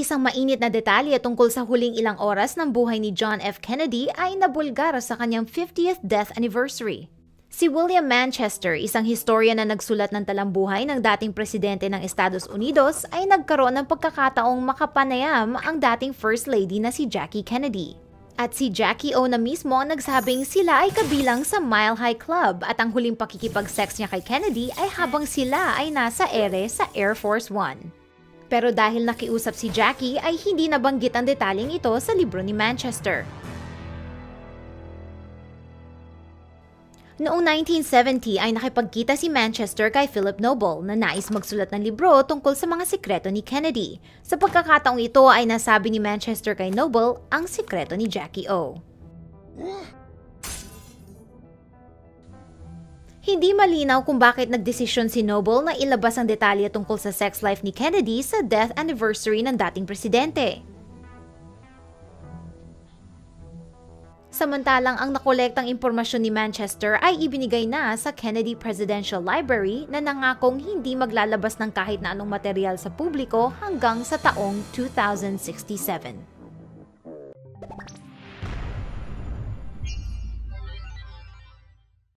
Isang mainit na detalye tungkol sa huling ilang oras ng buhay ni John F. Kennedy ay nabulgar sa kanyang 50th death anniversary. Si William Manchester, isang historian na nagsulat ng talambuhay ng dating presidente ng Estados Unidos, ay nagkaroon ng pagkakataong makapanayam ang dating First Lady na si Jackie Kennedy. At si Jackie O na mismo nagsabing sila ay kabilang sa Mile High Club at ang huling pakikipag-sex niya kay Kennedy ay habang sila ay nasa ere sa Air Force One. Pero dahil nakiusap si Jackie ay hindi nabanggit ang detaling ito sa libro ni Manchester. Noong 1970 ay nakipagkita si Manchester kay Philip Noble na nais magsulat ng libro tungkol sa mga sikreto ni Kennedy. Sa pagkakataong ito ay nasabi ni Manchester kay Noble ang sikreto ni Jackie O. Hindi malinaw kung bakit nagdesisyon si Noble na ilabas ang detalye tungkol sa sex life ni Kennedy sa death anniversary ng dating presidente. Samantalang ang nakolektang impormasyon ni Manchester ay ibinigay na sa Kennedy Presidential Library na nangakong hindi maglalabas ng kahit na anong material sa publiko hanggang sa taong 2067.